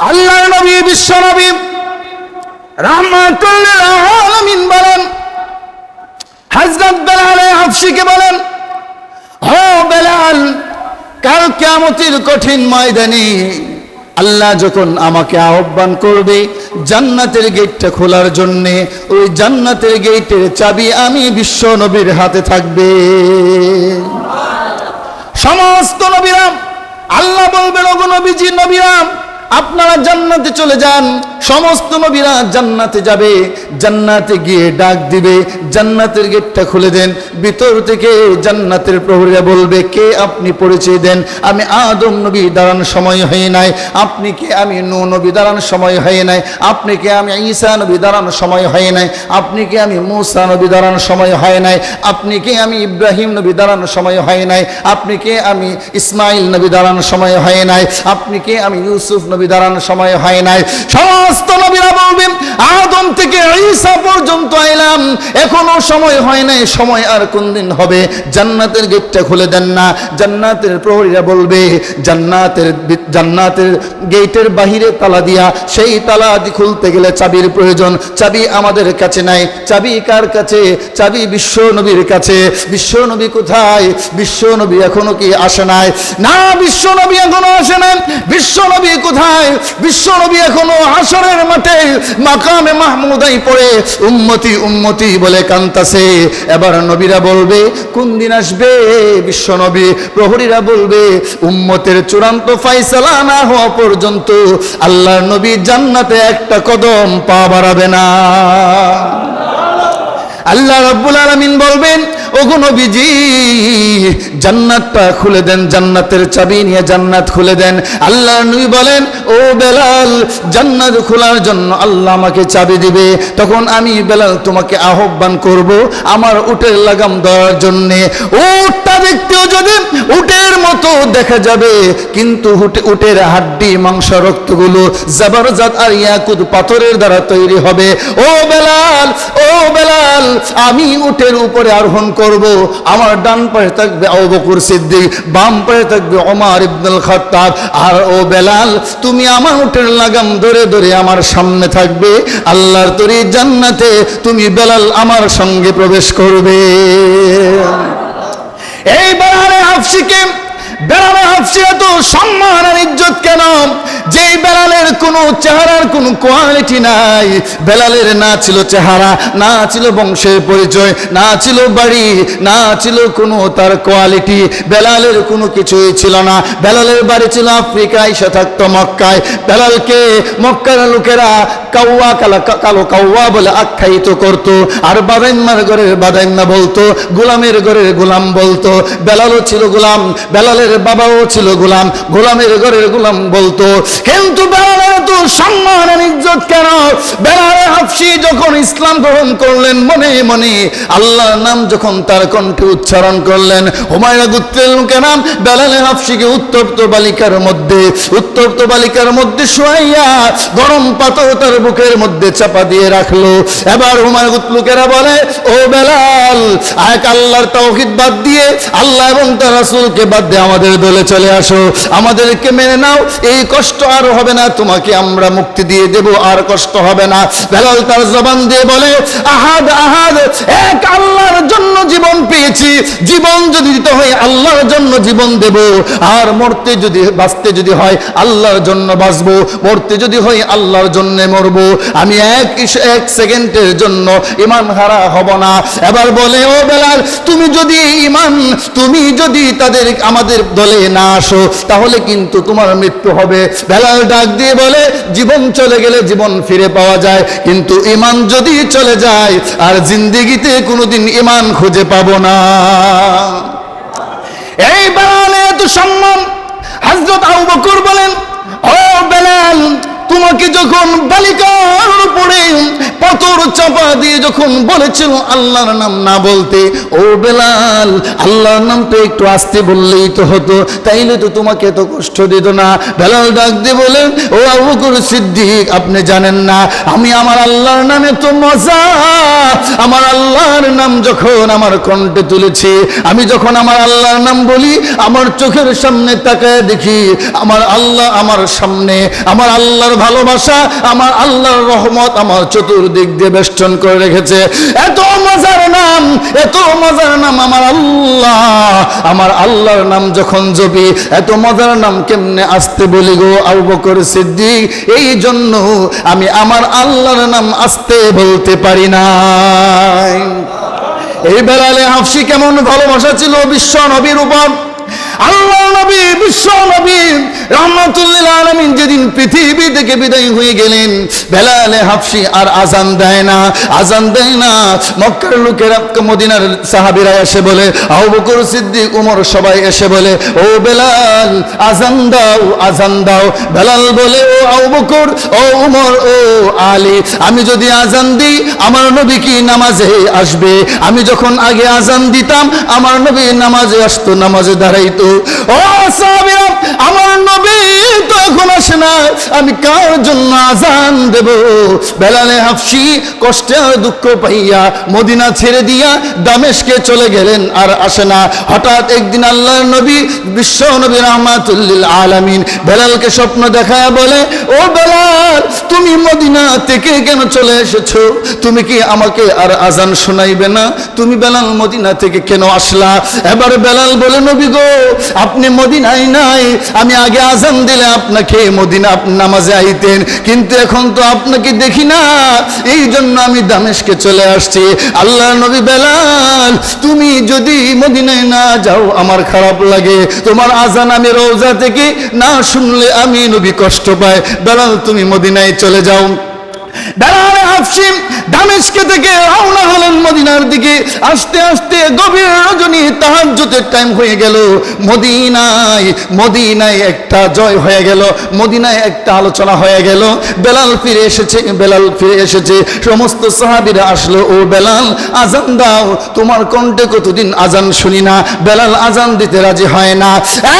আল্লাহ নবী, বিশ্ব নবী, রহমাতুল্লিল আলামিন বলেন, হযরত বেলাল হাফসিকে বলেন, ও বেলাল, কাল কিয়ামতের কঠিন ময়দানে আল্লাহ যখন আমাকে আহ্বান করবে জান্নাতের গেটটা খোলার জন্যে, ওই জান্নাতের গেটের চাবি আমি বিশ্ব নবীর হাতে থাকবে। সমস্ত নবীরাম, আল্লাহ বলবেন ওগো নবীজি, নবীরাম আপনারা জান্নাতে চলে যান। সমস্ত নবীরা জান্নাতে যাবে, জান্নাতে গিয়ে ডাক দিবে, জান্নাতের গেটটা খুলে দেন, ভিতর থেকে জান্নাতের প্রহরীরা বলবে, কে আপনি পরিচয় দেন? আমি আদম নবী দাঁড়ান সময় হয়ে নাই। আপনি কে? আমি নু নবী দাঁড়ান সময় হয়ে নাই। আপনি কে? আমি ঈসা নবী দাঁড়ানো সময় হয় নাই। আপনি কে? আমি মুসা নবী দাঁড়ানো সময় হয় নাই। আপনি কে? আমি ইব্রাহিম নবী দাঁড়ানো সময় হয় নাই। আপনি কে? আমি ইসমাইল নবী দাঁড়ানো সময় হয় নাই। আপনি কে? আমি ইউসুফ নবী দাঁড়ানো সময় হয় নাই। সমস্ত নবীরা বলবেন, আদম থেকে ঈসা পর্যন্ত আইলাম, এখনও সময় হয় নাই, সময় আর কোন দিন হবে? জান্নাতের গেটটা খুলে দেন না, জান্নাতের প্রহরীরা বলবে, জান্নাতের জান্নাতের গেটের বাহিরে তালা দিয়া, সেই তালা দি খুলতে গেলে চাবির প্রয়োজন, চাবি আমাদের কাছে নাই, চাবি কার কাছে? চাবি বিশ্ব নবীর কাছে। বিশ্ব নবী কোথায়? বিশ্ব নবী এখনও কি আসে নাই? না, বিশ্ব নবী এখনও আসে নাই। বিশ্ব নবী কোথায়? বিশ্ব নবী এখনও হাসরের মাঠে মাকামে মাহমুদাই পড়ে, উম্মতি উম্মতি বলে কান্তাছে। এবার নবীরা বলবে, কোন দিন আসবে? বিশ্ব নবী, প্রহরীরা বলবে, উম্মতের চূড়ান্ত ফাইসালা না হওয়া পর্যন্ত আল্লাহর নবী জান্নাতে একটা কদম পা বাড়াবে না। আল্লাহ রাব্বুল আলামিন বলবেন ওগো নবীজি, জান্নাতটা খুলে দেন, জান্নাতের চাবি নিয়ে জান্নাত খুলে দেন। আল্লাহ নবী বলেন, ও বেলাল, জান্নাত খোলার জন্য আল্লাহ আমাকে চাবি দিবে। তখন আমি বেলাল তোমাকে আহ্বান করব আমার উটের লাগাম দেওয়ার জন্য। উটটা দেখতেও যদি উটের মতো দেখা যাবে, কিন্তু উটের হাড্ডি মাংস রক্তগুলো জাবরজাত আর ইয়াকুত পাথরের দ্বারা তৈরি হবে। ও বেলাল ও বেলাল, আমি উটের উপরে আরোহণ করব, আমার ডান পাশে থাকবে অবকুর বকর সিদ্দিক, বাম পাশে থাকবে অমার ইবনুল খাতার আর ও বেলাল, তুমি আমার উঠের লাগাম ধরে ধরে আমার সামনে থাকবে, আল্লাহর তরি জান্নাতে তুমি বেলাল আমার সঙ্গে প্রবেশ করবে। এই আরে আফসিকে বেড়ালে এত সম্মান আর ইজ্জত কেন? যেই বেড়ালের কোনো চেহারার কোয়ালিটি নাই। বেলালের না ছিল চেহারা, না ছিল বংশের পরিচয়, না ছিল বাড়ি, না ছিল কোনো তার কোয়ালিটি বেলালের কোনো কিছুই ছিল না। বেলালের বাড়ি ছিল আফ্রিকায়, সে থাকতো মক্কায়। বেলালকে মক্কার লোকেরা কাউয়া কালা কালো কাউয়া বলে আখ্যায়িত করত। আর বাদাইম্মার ঘরের বাদাইম্মা বলতো, গোলামের ঘরের গোলাম বলতো। বেলালও ছিল গোলাম। বেলালের বাবাও ছিল গোলাম, গোলামের ঘরের গোলাম বলতো, কিন্তু ইজ্জত কেন? বেলালে হাফসি যখন ইসলাম গ্রহণ করলেন, মনে মনে আল্লাহর নাম যখন তার কণ্ঠে উচ্চারণ করলেন বেলালে হাফসিকে উত্তপ্ত বালিকার মধ্যে, উত্তপ্ত বালিকার মধ্যে গরম পাথর তার বুকের মধ্যে চাপা দিয়ে রাখল। এবার হুমায়ুন লোকেরা বলে, ও বেলাল এক আল্লাহর তৌহিদ বাদ দিয়ে, আল্লাহ এবং তার রাসূলকে বাদ দিয়ে আমাদের দলে চলে আসো, আমাদেরকে মেনে নাও, এই কষ্ট আর হবে না, তোমাকে আমরা মুক্তি দিয়ে দেব, আর কষ্ট হবে না। বেলাল তার জবান দিয়ে বলে, আহাদ আহাদ, এক আল্লাহর জন্য জীবন পেয়েছি, জীবন যদি দিতে হয় আল্লাহর জন্য জীবন দেব, আর মরতে যদি, বাঁচতে যদি হয় আল্লাহর জন্য বাঁচবো, মরতে যদি হয় আল্লাহর জন্য মরবো। আমি এক এক সেকেন্ডের জন্য ইমান হারা হব না। এবার বলে, ও বেলাল, তুমি যদি ইমান, তুমি যদি তাদের, আমাদের দলে না আসো, তাহলে কিন্তু তোমার মৃত্যু হবে। বেলাল ডাক দিয়ে বলে, জীবন চলে গেলে জীবন ফিরে পাওয়া যায়, কিন্তু ইমান যদি চলে যায়, আর জিন্দিগিতে কোনোদিন ইমান খুঁজে পাবো না। এই বেলালে এত সম্মান হজরত আবু বকুর বলেন, ও বেলাল তোমাকে যখন বালিকার উপরে পাথর চাপা দিয়ে যখন বলেছিল আল্লাহর নাম না বলতে, ও বেলাল, আল্লাহর নামটা একটু আসতে বললেই তো হতো, তাইলে তো তোমাকে এত কষ্ট দিত না। বেলাল ডাক দিয়ে বলেন ও আবু বকর সিদ্দিক, আপনি জানেন না, আমি আমার আল্লাহর নামে তো মজা। আমার আল্লাহর নাম যখন আমার কণ্ঠে তুলেছি, আমি যখন আমার আল্লাহর নাম বলি, আমার চোখের সামনে তাকায় দেখি, আমার আল্লাহ আমার সামনে, আমার আল্লাহর ভালোবাসা আমার আল্লাহর রহমত আমার চতুর্দিক দিয়ে বেষ্টন করে রেখেছে। এত মজার নাম, এত মজার নাম আমার আল্লাহ। আমার আল্লাহর নাম যখন জপি, এত মজার নাম কেমনে আসতে বলি গো আবু বকর সিদ্দিক? এই জন্য আমি আমার আল্লাহর নাম আসতে বলতে পারি না এই বেলালে হাফসি কেমন ভালোবাসা ছিল বিশ্ব নবীর উপর? আল্লাহ নবী, বিশ্ব নবী, রহমতুল্লিল আলমিন যেদিন পৃথিবী থেকে বিদায় হয়ে গেলেন, বেলালে হাফসি আর আজান দেয় না, আজান দেয় না। মক্কার মদিনার সাহাবিরা এসে বলে, আবু বকর সিদ্দিক, উমর সবাই এসে বলে, ও বেলাল, আজান দাও আজান দাও। বেলাল বলে, ও আবু বকর, ও উমর, ও আলী, আমি যদি আজান দিই, আমার নবী কি নামাজে আসবে? আমি যখন আগে আজান দিতাম, আমার নবী নামাজে আসতো, নামাজে দাঁড়াইতো। ও সাহাবীরা আমার নবী তো এখন আসে না। আমি কার জন্য আজান দেব? বেলালে হাফসি কষ্টে আর দুঃখ পাইয়া মদিনা ছেড়ে দিয়া দামেশকে চলে গেলেন আর আসে না। হঠাৎ একদিন আল্লাহর নবী, বিশ্ব নবী রহমাতুল্লিল আলামিন বেলালকে স্বপ্ন দেখায় বলে, ও বেলাল, তুমি মদিনা থেকে কেন চলে এসেছ? তুমি কি আমাকে আর আজান শোনাইবে না? তুমি বেলাল মদিনা থেকে কেন আসলা? এবার বেলাল বলে, নবী গো, আপনি মদিনায় নাই। আমি আগে আজান দিলে আপনাকে মদিনা নামাজে আইতেন, কিন্তু এখন তো আপনাকে দেখি না। এই জন্য আমি দামেশকে চলে আসছি। আল্লাহ নবী বেলাল, তুমি যদি মদিনায় না যাও, আমার খারাপ লাগে। তোমার আজান আমি রোজা থেকে না শুনলে আমি নবী কষ্ট পাই। বেলাল, তুমি মদিনায় চলে যাও। বেলাল হাফসিম দামেশকে থেকে রওনা হলেন মদিনার দিকে। আস্তে আস্তে গভীর রজনী তাহাজ্জুদের টাইম হয়ে গেল। মদিনায় মদিনায় একটা জয় হয়ে গেল। মদিনায় একটা আলোচনা হয়ে গেল। বেলাল ফিরে এসেছে, বেলাল ফিরে এসেছে। সমস্ত সাহাবীরা আসলো, ও বেলাল, আজান দাও। তোমার কণ্ঠে কতদিন আজান শুনি না। বেলাল আজান দিতে রাজি হয় না।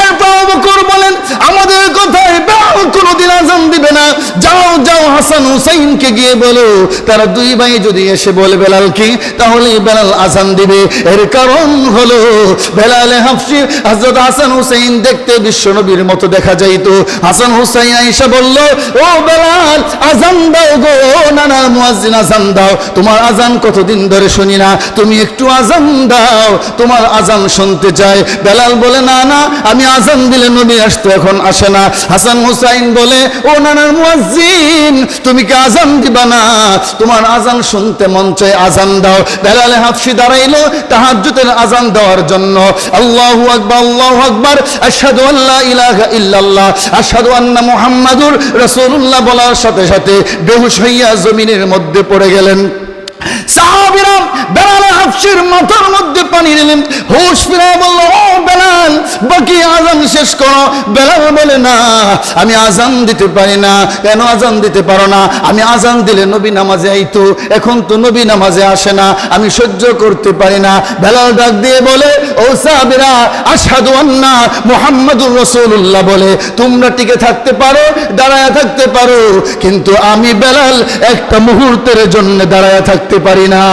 এরপর বলেন, আমাদের কথায় বেলাল কোনোদিন আজান দিবে না। যাও যাও হাসান হুসাইনকে গিয়ে বলো, তারা দুই ভাই যদি এসে বলে, বেলাল কি? তাহলে বেলাল আজান দিবে। এর কারণ হলো, বেলালে হাফসি হযরত হাসান হুসাইন দেখতে বিশ্বনবীর মতো দেখা যাইতো। হাসান হুসাইন আয়েশা বলল, ও বেলাল, আজান দাও গো, নানা মুয়াজ্জিন আজান দাও। তোমার আজান কতদিন ধরে শুনি না? তুমি একটু আজান দাও, তোমার আজান শুনতে চাই বেলাল বলে, না না, আমি আজান দিলে নবী আসতো, এখন আসে না। হাসান হুসাইন বলে, ও নানার মুয়াজ্জিন, তুমি কি আজান দিবা? না, তোমার আজান শুনতে মন চায়, আজান দাও। বেলালে হাফসি দাঁড়াইলো, তাহাজ্জুদের আজান দেওয়ার জন্য। আল্লাহু আকবার আল্লাহু আকবার, আশহাদু আল্লা ইলাহা ইল্লাল্লাহ, আশহাদু আন্না মুহাম্মাদুর রাসূলুল্লাহ বলার সাথে সাথে বেহুশ হইয়া জমিনের মধ্যে পড়ে গেলেন। সাহাবীরা বেলাল মাথার মধ্যে পানি দিলেন। হুশ ফিরে বলল, ও বেলাল, বাকি আজান শেষ করো। বেলাল বলে, না, আমি আজান দিতে পারি না। কেন আজান দিতে পারো না? আমি আজান দিলে নবী নামাজে আইতো, এখন তো নবী নামাজে আসে না, আমি সহ্য করতে পারি না। বেলাল ডাক দিয়ে বলে, ও সাহাবীরা, আশহাদু আন্না মুহাম্মাদুর রাসূলুল্লাহ বলে, তোমরা টিকে থাকতে পারো, দাঁড়ায় থাকতে পারো, কিন্তু আমি বেলাল একটা মুহূর্তের জন্য দাঁড়ায় থাকতে পারি না।